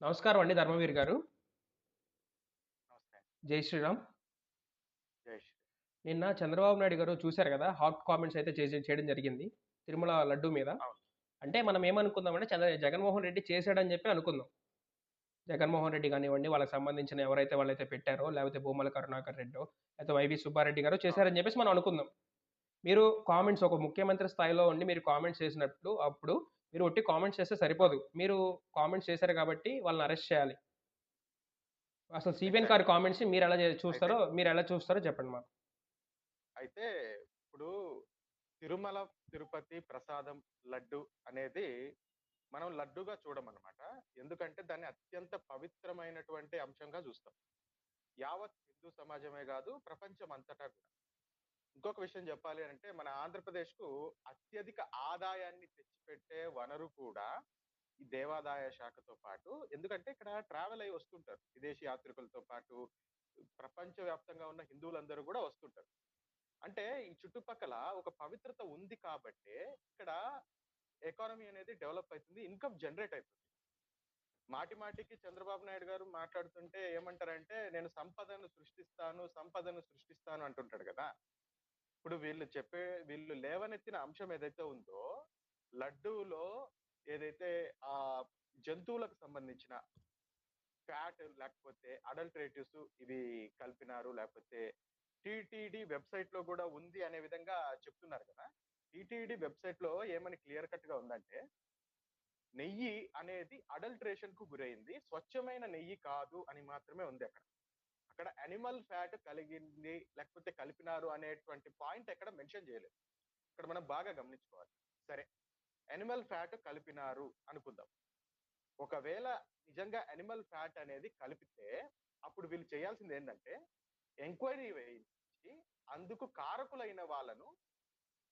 నమస్కారం అండి ధర్మవీర్ గారు. నమస్తే. జై శ్రీరామ్. జై శ్రీ నిన్న చంద్రబాబు నాయుడు గారు చూసారు గదా! హాట్ కామెంట్స్ అయితే చేసి చేయడం జరిగింది. తిరుమల లడ్డూ మీద. అవును. అంటే మనం ఏమనుకుందామంటే చంద్ర జగన్మోహన్ రెడ్డి చేసాడని చెప్పి అనుకుందాం. జగన్మోహన్ రెడ్డి గానివ్వండి, వాళ్ళకి సంబంధించిన ఎవరైతే వాళ్ళైతే పెట్టారో, లేకపోతే భూమల కరుణాకర్ రెడ్డో, లేకపోతే వైవి సుబ్బారెడ్డి గారో చేశారని చెప్పేసి మనం అనుకుందాం. మీరు కామెంట్స్ ఒక ముఖ్యమంత్రి స్థాయిలో ఉండి మీరు కామెంట్స్ చేసినప్పుడు అప్పుడు మీరు ఒట్టి కామెంట్స్ చేస్తే సరిపోదు. మీరు కామెంట్స్ చేశారు కాబట్టి వాళ్ళని అరెస్ట్ చేయాలి. అసలు సీబీఎన్ గారి కామెంట్స్‌ని మీరెలా జే చూస్తారో మీరెలా చూస్తారో చెప్పండి మాకు? అయితే ఇప్పుడు తిరుమల, తిరుపతి ప్రసాదం లడ్డు అనేది మనం లడ్డుగా చూడమనమాట. ఎందుకంటే దాన్ని అత్యంత పవిత్రమైనటువంటి అంశంగా చూస్తాం. యావత్ హిందూ సమాజమే గాదు, ప్రపంచం అంతటా కూడా. ఇంకొక విషయం చెప్పాలి అంటే మన ఆంధ్రప్రదేశ్‌కు అత్యధిక ఆదాయాన్ని తెచ్చిపెట్టే వనరు కూడా ఈ దేవాదాయ శాఖతో పాటు ఎందుకంటే ఇక్కడ ట్రావెల్ అయి వస్తుంటారు. విదేశీ యాత్రికులతో పాటు ప్రపంచవ్యాప్తంగా ఉన్న హిందువులందరూ కూడా వస్తుంటారు. అంటే ఈ చుట్టుపక్కల ఒక పవిత్రత ఉంది కాబట్టే ఇక్కడ ఎకానమీ అనేది డెవలప్ అవుతుంది ఇన్‌కమ్ జనరేట్ అవుతుంది మాటి మాటికి చంద్రబాబు నాయుడు గారు మాట్లాడుతుంటే ఏమంటారంటే నేను సంపదను సృష్టిస్తాను, సంపదను సృష్టిస్తాను అంటుంటాడు కదా ఇప్పుడు వీళ్ళు చెప్పే వీళ్ళు లేవనెత్తిన అంశం ఏదైతే ఉందో లడ్డూలో ఏదైతే ఆ జంతువులకు సంబంధించిన ఫ్యాట్ లేకపోతే అడల్టరేటివ్స్ ఇవి కలిపినారు. లేకపోతే టీటీడీ వెబ్‌సైట్‌లో కూడా ఉంది అనే విధంగా చెప్తున్నారు కదా! టీటీడీ వెబ్‌సైట్‌లో ఏమని క్లియర్ కట్గా ఉందంటే నెయ్యి అనేది అడల్టరేషన్‌కు గురైంది. స్వచ్ఛమైన నెయ్యి కాదు అని మాత్రమే ఉంది అక్కడ. అక్కడ అనిమల్ ఫ్యాట్ కలిగింది లేకపోతే కలిపినారు అనేటువంటి పాయింట్ ఎక్కడ మెన్షన్ చేయలేదు. ఇక్కడ మనం బాగా గమనించుకోవాలి. సరే. అనిమల్ ఫ్యాట్ కలిపినారు అనుకుందాం. ఒకవేళ నిజంగా అనిమల్ ఫ్యాట్ అనేది కలిపితే అప్పుడు వీళ్ళు చేయాల్సింది ఏంటంటే ఎంక్వైరీ వేయించి అందుకు కారకులైన వాళ్ళను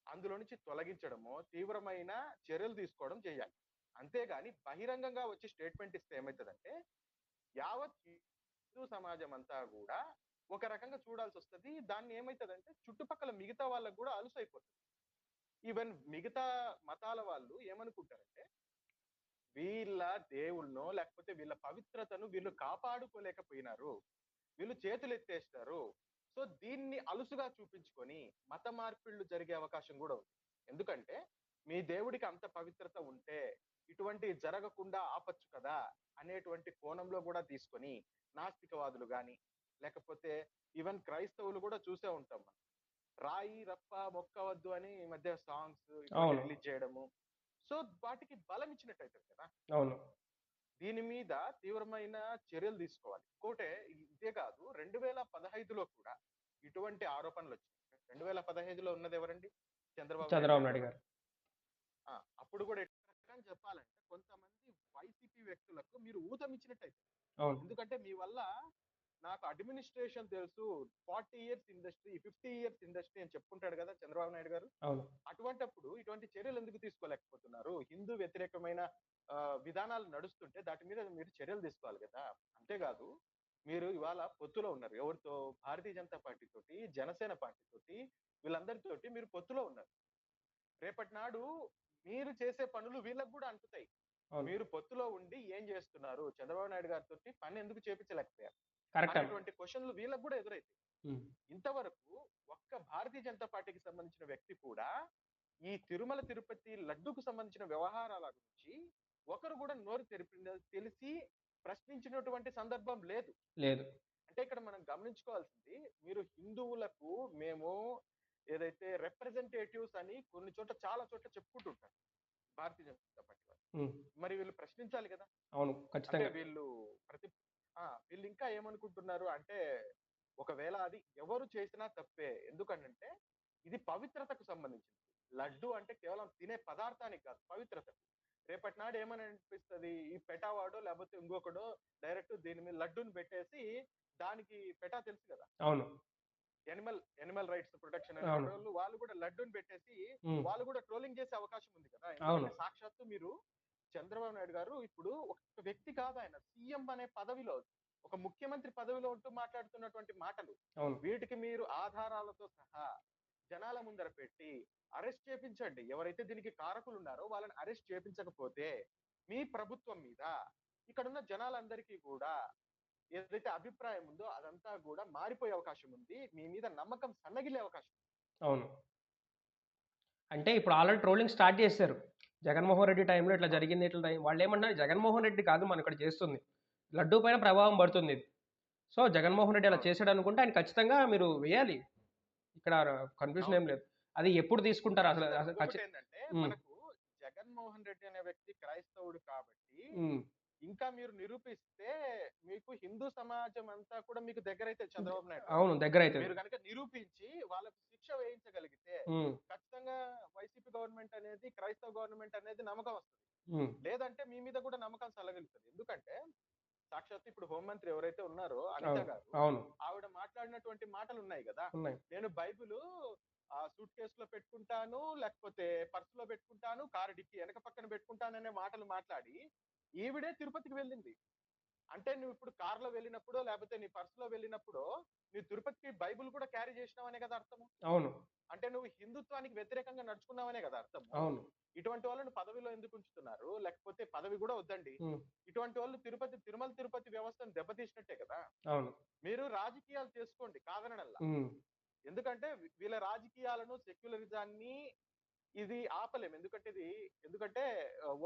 అందులో నుంచి తొలగించడము తీవ్రమైన చర్యలు తీసుకోవడం చేయాలి. అంతేగాని బహిరంగంగా వచ్చి స్టేట్మెంట్ ఇస్తే ఏమవుతుందంటే యావత్ హిందూ సమాజం అంతా కూడా ఒక రకంగా చూడాల్సొస్తది. దాన్ని ఏమైతదంటే చుట్టుపక్కల మిగతా వాళ్ళకి గూడా అలుసైపోతది. ఈవెన్ మిగతా మతాల వాళ్ళు ఏమనుకుంటారంటే వీళ్ళ దేవుళ్ళనో లేకపోతే వీళ్ళ పవిత్రతను వీళ్ళు కాపాడుకోలేకపోయినారు. వీళ్ళు చేతులెత్తేసినారు. సో దీన్ని అలుసుగా చూపించుకొని మత మార్పిళ్ళు జరిగే అవకాశం కూడా ఉంది. ఎందుకంటే మీ దేవుడికి అంత పవిత్రత ఉంటే ఇటువంటివి జరగకుండా ఆపొచ్చు కదా! అనేటువంటి కోణంలో గూడా తీసుకొని నాస్తికవాదులు గాని, లేకపోతే ఈవెన్ క్రైస్తవులు గూడా చూసే ఉంటాం మనం. రాయి, రప్ప మొక్కవద్దు అని ఈ మధ్య సాంగ్స్ ఇటువంటి. రిలీజ్ చేయడము. సో వాటికి బలం ఇచ్చినట్టయితది కదా! అవును. దీని మీద తీవ్రమైన చర్యలు తీసుకోవాలి. ఇంకోటే ఇదే కాదు 2015లో కూడా ఇటువంటి ఆరోపణలొచ్చాయి. 2015లో ఉన్నదెవరండి? చంద్రబాబు చంద్రబాబు నాయుడు గారు. అప్పుడు కూడా ఎట్లా చెప్పాలంటే కొంతమంది వైసీపీ వ్యక్తులకు మీరు ఊతం ఇచ్చినట్టయితది. అవును. ఎందుకంటే మీ వల్ల నాకు అడ్మినిస్ట్రేషన్ తెలుసు. 40 ఇయర్స్ ఇండస్ట్రీ, 50 ఇయర్స్ ఇండస్ట్రీ అని చెప్పుకుంటాడు కదా! చంద్రబాబు నాయుడు గారు. అటువంటప్పుడు ఇటువంటి చర్యలు ఎందుకు తీసుకోలేకపోతున్నారు? హిందూ వ్యతిరేకమైన విధానాలు నడుస్తుంటే దాటి మీద మీరు చర్యలు తీసుకోవాలి గదా! అంతేకాదు మీరు ఇవాళ పొత్తులో ఉన్నారు. ఎవరితో? భారతీయ జనతా పార్టీ తోటి, జనసేన పార్టీ తోటి వీళ్ళందరితోటి మీరు పొత్తులో ఉన్నారు. రేపటి నాడు మీరు చేసే పనులు వీళ్ళకి గూడా అంటుతాయి. మీరు పొత్తులో ఉండి ఏం చేస్తున్నారు? చంద్రబాబు నాయుడు గారితోటి పని ఎందుకు చేపించలేకపోయారు? అనేటువంటి క్వెషన్‌లు వీళ్ళకి గూడా ఎదురైతాయి. ఇంతవరకు ఒక్క భారతీయ జనతా పార్టీకి సంబంధించిన వ్యక్తి కూడా ఈ తిరుమల, తిరుపతి లడ్డూకు సంబంధించిన వ్యవహారాల గురించి ఒకరు కూడా నోరు తెరిపిన తెలిసి ప్రశ్నించినటువంటి సందర్భం లేదు. లేదు. అంటే ఇక్కడ మనం గమనించుకోవాల్సింది మీరు హిందువులకు మేము ఏదైతే రిప్రజెంటేటివ్స్ అని కొన్ని చోట్ల చాలా చోట్ల చెప్పుకుంటుంటారు. భారతీయ జనతా పార్టీ వాళ్ళు. మరి వీళ్ళు ప్రశ్నించాలి గదా! అవును. ఖచ్చితంగా. వీళ్ళు ప్రతి ఆ! వీళ్ళు ఇంకా ఏమనుకుంటున్నారు అంటే ఒకవేళ అది ఎవరు చేసినా తప్పే. ఎందుకనంటే ఇది పవిత్రతకు సంబంధించింది. లడ్డు అంటే కేవలం తినే పదార్థానికి కాదు పవిత్రతకు. రేపటి నాడు ఏమని అనిపిస్తది? ఈ పెటావాడో లేకపోతే ఇంకొకడో డైరెక్ట్ దీని మీద లడ్డూని పెట్టేసి దానికి పెటా తెలుసు కదా! అవును. Animal animal rights protection. అనేటోళ్ళు వాళ్ళు కూడా లడ్డూని పెట్టేసి. వాళ్ళు కూడా ట్రోలింగ్ చేసే అవకాశం ఉంది కదా! సాక్షాత్తు మీరు చంద్రబాబు నాయుడు గారు ఇప్పుడు ఒక వ్యక్తి కాదు ఆయన. సీఎం అనే పదవిలో ఒక ముఖ్యమంత్రి పదవిలో ఉంటూ మాట్లాడుతున్నటువంటి మాటలు. వీటికి మీరు ఆధారాలతో సహా జనాల ముందర పెట్టి అరెస్ట్ చేపించండి. ఎవరైతే దీనికి కారకులున్నారో వాళ్ళని అరెస్ట్ చేపించకపోతే మీ ప్రభుత్వం మీద ఇక్కడున్న జనాలందరికీ కూడా ఏదైతే అభిప్రాయం ఉందో అదంతా కూడా మారిపోయే అవకాశం ఉంది. మీ మీద నమ్మకం సన్నగిలే అవకాశం. అవును. అంటే ఇప్పుడు ఆల్రెడీ ట్రోలింగ్ స్టార్ట్ చేశారు. జగన్మోహన్ రెడ్డి టైంలో ఇట్లా జరిగింది ఇట్లా టైం వాళ్ళు ఏమన్నారు జగన్మోహన్ రెడ్డి కాదు మనం ఇక్కడ చేస్తుంది. లడ్డూ పైన ప్రభావం పడుతుంది ఇది. సో జగన్మోహన్ రెడ్డి అలా చేశాడు అనుకుంటే ఆయన ఖచ్చితంగా మీరు వేయాలి. ఇక్కడ కన్ఫ్యూజన్ ఏం లేదు. అది ఎప్పుడు తీసుకుంటారు అసలు? జగన్మోహన్ రెడ్డి అనే వ్యక్తి క్రైస్తవుడు కాబట్టి ఇంకా మీరు నిరూపిస్తే మీకు హిందూ సమాజం అంతా కూడా మీకు దగ్గర అయితే చంద్రబాబు నాయుడు. అవును దగ్గర అవుతుంది మీరు కనుక నిరూపించి వాళ్ళకు శిక్ష వేయించగలిగితే ఖచ్చితంగా వైసీపీ గవర్నమెంట్ అనేది క్రైస్తవ గవర్నమెంట్ అనేది నమ్మకం వస్తుంది. లేదంటే మీ మీద కూడా నమ్మకం సలగలుగుతుంది ఎందుకంటే సాక్షాత్ ఇప్పుడు హోంమంత్రి ఎవరైతే ఉన్నారో అనిత గారు అవును. ఆవిడ మాట్లాడినటువంటి మాటలు ఉన్నాయి. కదా నేను బైబిల్ ఆ సూట్ కేసులో పెట్టుకుంటాను లేకపోతే పర్స్లో పెట్టుకుంటాను కారు డిక్కి వెనక పక్కన పెట్టుకుంటాననే మాటలు మాట్లాడి ఈవిడే తిరుపతికి వెళ్ళింది. అంటే నువ్వు ఇప్పుడు కార్లో వెళ్ళినప్పుడు లేకపోతే నీ పర్స్లో వెళ్ళినప్పుడు నీ తిరుపతికి బైబిల్ కూడా క్యారీ చేసినావనే కదా అర్థం అవును. అంటే నువ్వు హిందుత్వానికి వ్యతిరేకంగా నడుచుకున్నావనే కదా అర్థం అవును. ఇటువంటి వాళ్ళని పదవిలో ఎందుకు ఉంచుతున్నారు? లేకపోతే పదవి కూడా వద్దండి. ఇటువంటి వాళ్ళు తిరుపతి తిరుమల తిరుపతి వ్యవస్థను దెబ్బతీసినట్టే కదా? అవును. మీరు రాజకీయాలు చేసుకోండి కాదనడల్లా ఉమ్, ఎందుకంటే వీళ్ళ రాజకీయాలను సెక్యులరిజాన్ని ఇది ఆపలేం. ఎందుకంటే ఇది ఎందుకంటే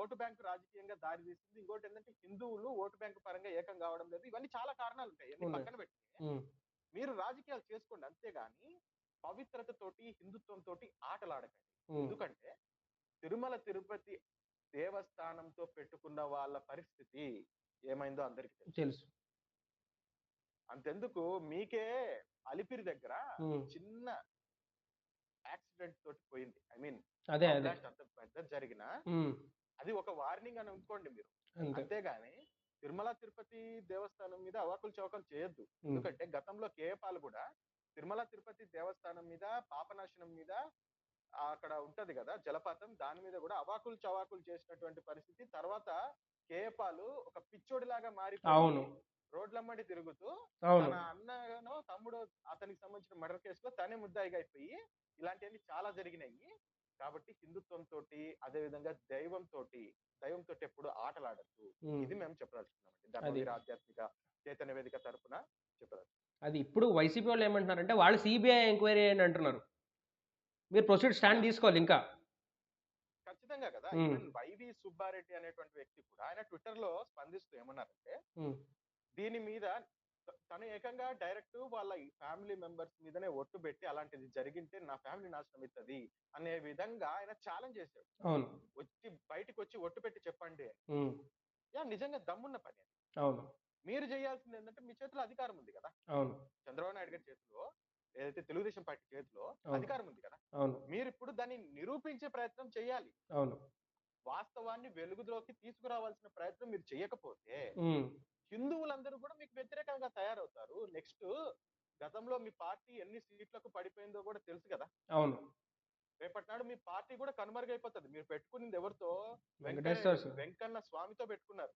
ఓటు బ్యాంకు రాజకీయంగా దారి తీస్తుంది ఇంకోటి ఏంటంటే హిందువులు ఓటు బ్యాంకు పరంగా ఏకం కావడం లేదు. ఇవన్నీ చాలా కారణాలు ఉంటాయి. ఇవన్నీ. పక్కన పెట్టి మీరు రాజకీయాలు చేసుకోండి అంతేగాని పవిత్రతతోటి హిందుత్వం తోటి ఆటలాడకండి ఎందుకంటే తిరుమల తిరుపతి దేవస్థానంతో పెట్టుకున్న వాళ్ళ పరిస్థితి ఏమైందో అందరికీ తెలుసు. అంతెందుకు? మీకే అలిపిరి దగ్గర చిన్న యాక్సిడెంట్ తోటి పోయింది. ఐ మీన్ అదే అదే. అంత పెద్ద జరిగిన ఉమ్, అది ఒక వార్నింగ్ అని అనుకోండి మీరు. అంతే. అంతేగాని తిరుమల తిరుపతి దేవస్థానం మీద అవాకులు చౌకలు చేయొద్దు. ఉమ్, ఎందుకంటే గతంలో కేపాలు కూడా తిరుమల తిరుపతి దేవస్థానం మీద పాపనాశనం మీద ఆ అక్కడ ఉంటది కదా జలపాతం దాని మీద కూడా అవాకులు చవాకులు చేసినటువంటి పరిస్థితి. తర్వాత కేపాలు ఒక పిచ్చోడిలాగా మారి అవును. రోడ్లమ్మడి తిరుగుతూ అవును. తన అన్ననో తమ్ముడు అతనికి సంబంధించిన మర్డర్ కేసులో తనే ముద్దాయిగా అయిపోయి ఇలాంటివన్నీ చాలా జరిగినాయి. కాబట్టి హిందుత్వం తోటి అదే విధంగా దైవం తోటి దైవం తోటి ఎప్పుడు ఆటలాడద్దు. ఇది మేము చెప్పదలుచుకున్నామండి. ధర్మవీర ఆధ్యాత్మిక చైతన్య వేదిక తరపున చెప్పదలుచుకున్నాం. అది ఇప్పుడు వైసీపీ వాళ్ళు ఏమంటున్నారంటే వాళ్ళు సిబిఐ ఎంక్వైరీ అని అంటున్నారు. మీరు ప్రొసీడ్ స్టాండ్ తీసుకోవాలి ఇంకా. ఖచ్చితంగా కదా. వైవి సుబ్బారెడ్డి అనేటువంటి వ్యక్తి కూడా ఆయన ట్విట్టర్లో స్పందిస్తూ ఏమన్నారంటే దీని మీద తను ఏకంగా డైరెక్ట్ వాళ్ళ ఫ్యామిలీ మెంబర్స్ మీదనే ఒట్టు పెట్టి అలాంటిది జరిగింటే నా ఫ్యామిలీ నాశనం అవుతుంది అనే విధంగా ఆయన ఛాలెంజ్ చేశాడు. అవును. వచ్చి బయటికి వచ్చి ఒట్టు పెట్టి చెప్పండి యా నిజంగా దమ్మున్న పని. అవును. మీరు చేయాల్సింది ఏంటంటే మీ చేతిలో అధికారం ఉంది కదా. అవును. చంద్రబాబు నాయుడు గారి చేతిలో ఏదైతే తెలుగుదేశం పార్టీ చేతిలో. అధికారం ఉంది కదా. అవును. మీరు ఇప్పుడు దాన్ని నిరూపించే ప్రయత్నం చేయాలి. అవును. వాస్తవాన్ని వెలుగులోకి తీసుకురావాల్సిన ప్రయత్నం మీరు చేయకపోతే హిందువులందరూ కూడా మీకు వ్యతిరేకంగా తయారవుతారు. నెక్స్ట్ గతంలో మీ పార్టీ ఎన్ని సీట్లకు పడిపోయిందో కూడా తెలుసు కదా. అవును. రేపటి నాడు మీ పార్టీ కూడా కనుమరుగైపోతుంది. మీరు పెట్టుకున్నది ఎవరితో? వెంకన్న స్వామితో పెట్టుకున్నారు.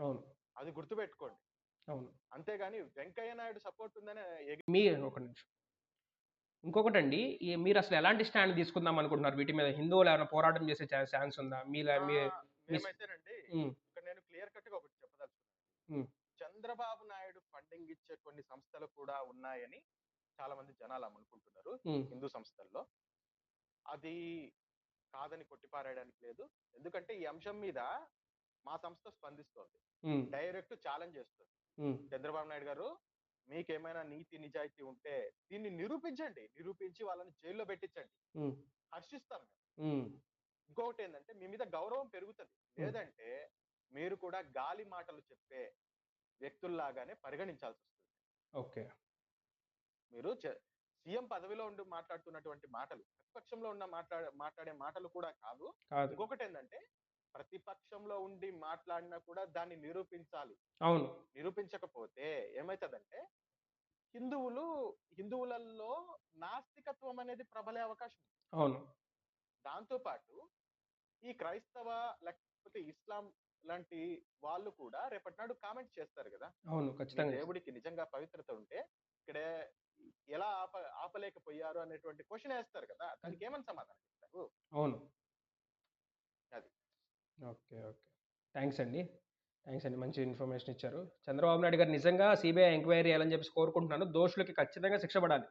అవును. అది గుర్తు పెట్టుకోండి అవును. అంతేగాని వెంకయ్య నాయుడు సపోర్ట్ ఉందని మీ ఒక నిమిషం. ఇంకొకటండి ఈ మీరు అసలు ఎలాంటి స్టాండ్ తీసుకుందాం అనుకుంటున్నారు? వీటి మీద హిందువులు ఏమైనా పోరాటం చేసే ఛాన్స్ ఉందా? మీలా నేను క్లియర్ కట్గా ఒకటి చెప్పదలుచుకున్నాను. చంద్రబాబు నాయుడు ఫండింగ్ ఇచ్చే కొన్ని సంస్థలు కూడా ఉన్నాయని చాలా మంది జనాలు అనుకుంటున్నారు హిందూ సంస్థల్లో. అది కాదని కొట్టిపారేయడానికి లేదు. ఎందుకంటే ఈ అంశం మీద మా సంస్థ స్పందిస్తోంది. డైరెక్ట్ ఛాలెంజ్ చేస్తుంది. చంద్రబాబు నాయుడు గారు మీకేమైనా నీతి నిజాయితీ ఉంటే దీన్ని నిరూపించండి. నిరూపించి వాళ్ళని జైల్లో పెట్టించండి. హర్షిస్తాం ఇంకొకటి ఏంటంటే మీ మీద గౌరవం పెరుగుతుంది. లేదంటే మీరు కూడా గాలి మాటలు చెప్పే వ్యక్తుల్లాగానే పరిగణించాల్సి వస్తుంది ఓకే. మీరు సీఎం పదవిలో ఉండి మాట్లాడుతున్నటువంటి మాటలు ప్రతిపక్షంలో ఉన్న మాట్లాడే మాట్లాడే మాటలు కూడా కాదు. ఇంకొకటి ఏంటంటే ప్రతిపక్షంలో ఉండి మాట్లాడినా కూడా దాన్ని నిరూపించాలి. అవును. నిరూపించకపోతే ఏమైతుందంటే హిందువులు హిందువులలో నాస్తికత్వం అనేది ప్రబలే అవకాశం అవును. దాంతో పాటు ఈ క్రైస్తవ లేకపోతే ఇస్లాం లాంటి వాళ్ళు కూడా రేపటి నాడు కామెంట్ చేస్తారు కదా. అవును ఖచ్చితంగా. దేవుడికి నిజంగా పవిత్రత ఉంటే ఇక్కడే ఎలా ఆప ఆపలేకపోయారు అనేటువంటి క్వశ్చన్ వేస్తారు కదా. దానికి ఏమని సమాధానం చెప్తారు? అవును. Okay okay. థ్యాంక్స్ అండి. థ్యాంక్స్ అండి. మంచి ఇన్ఫర్మేషన్ ఇచ్చారు. చంద్రబాబు నాయుడు గారు నిజంగా సిబిఐ ఎంక్వైరీ చేయాలని చెప్పేసి కోరుకుంటున్నాను. దోషులకి ఖచ్చితంగా శిక్ష పడాలి.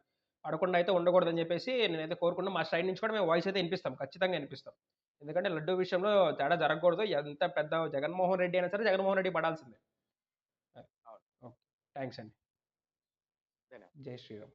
పడకుండా అయితే ఉండకూడదని చెప్పేసి నేనైతే కోరుకున్నాను మా సైడ్ నుంచి కూడా మేము వాయిస్ అయితే వినిపిస్తాం. ఖచ్చితంగా వినిపిస్తాం. ఎందుకంటే లడ్డు విషయంలో తేడా జరగకూడదు. ఎంత పెద్ద జగన్మోహన్ రెడ్డి అయినా సరే జగన్మోహన్ రెడ్డి పడాల్సిందే. అవును. థ్యాంక్స్ అండి. జై శ్రీరామ్.